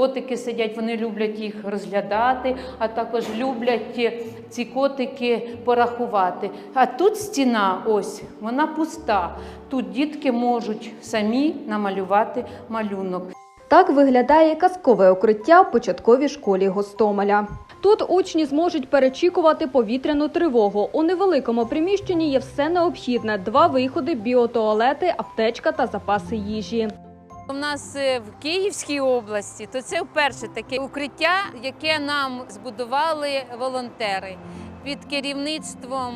котики сидять, вони люблять їх розглядати, а також люблять е, ці котики порахувати. А тут стіна, ось вона пуста. Тут дітки можуть самі намалювати малюнок. Так виглядає казкове укриття в початковій школі Гостомеля. Тут учні зможуть перечікувати повітряну тривогу. У невеликому приміщенні є все необхідне: два виходи, біотуалети, аптечка та запаси їжі. У нас е, в Київській області то це вперше таке укриття, яке нам збудували волонтери під керівництвом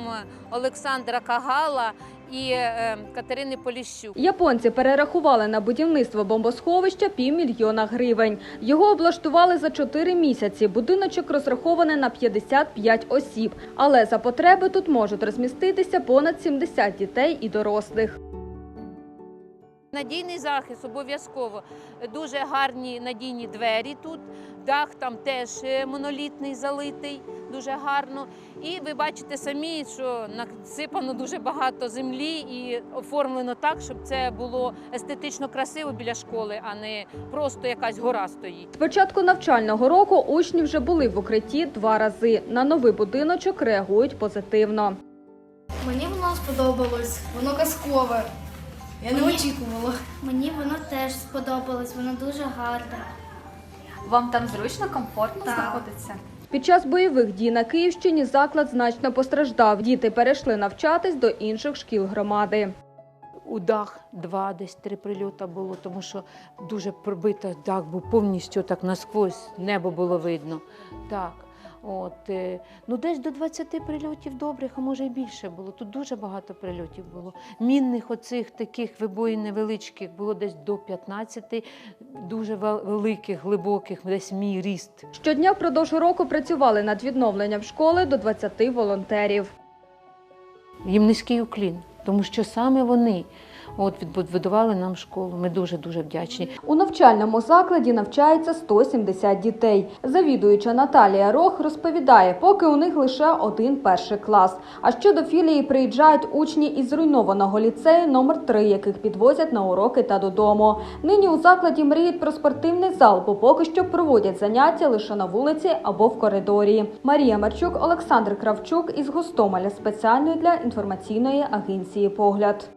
Олександра Кагала і е, Катерини Поліщук. Японці перерахували на будівництво бомбосховища півмільйона гривень. Його облаштували за 4 місяці. Будиночок розрахований на 55 осіб, але за потреби тут можуть розміститися понад 70 дітей і дорослих. Надійний захист обов'язково. Дуже гарні надійні двері тут. Дах там теж е, монолітний залитий, дуже гарно. І ви бачите самі, що насипано дуже багато землі і оформлено так, щоб це було естетично красиво біля школи, а не просто якась гора стоїть. З початку навчального року учні вже були в укритті два рази. На новий будиночок реагують позитивно. Мені воно сподобалось, воно казкове. Я не Мені- очікувала. Мені воно теж сподобалось, воно дуже гарне. Вам там зручно, комфортно Так. знаходиться? Під час бойових дій на Київщині заклад значно постраждав. Діти перейшли навчатись до інших шкіл громади. У дах два, десь три прильота було, тому що дуже пробито дах був повністю так насквозь, небо було видно. Так. От, е, ну десь до 20 прильотів добрих, а може і більше було. Тут дуже багато прильотів було. Мінних оцих таких вибоїн невеличких було десь до 15, дуже великих, глибоких, десь мій ріст. Щодня впродовж року працювали над відновленням школи до 20 волонтерів. Їм низький уклін, тому що саме вони от, відбудували нам школу. Ми дуже-дуже вдячні. У навчальному закладі навчається 170 дітей. Завідуюча Наталія Рох розповідає, поки у них лише один перший клас. А що до філії приїжджають учні із зруйнованого ліцею номер 3 яких підвозять на уроки та додому. Нині у закладі мріють про спортивний зал, бо поки що проводять заняття лише на вулиці або в коридорі. Марія Марчук, Олександр Кравчук із Гостомеля спеціально для інформаційної агенції Погляд.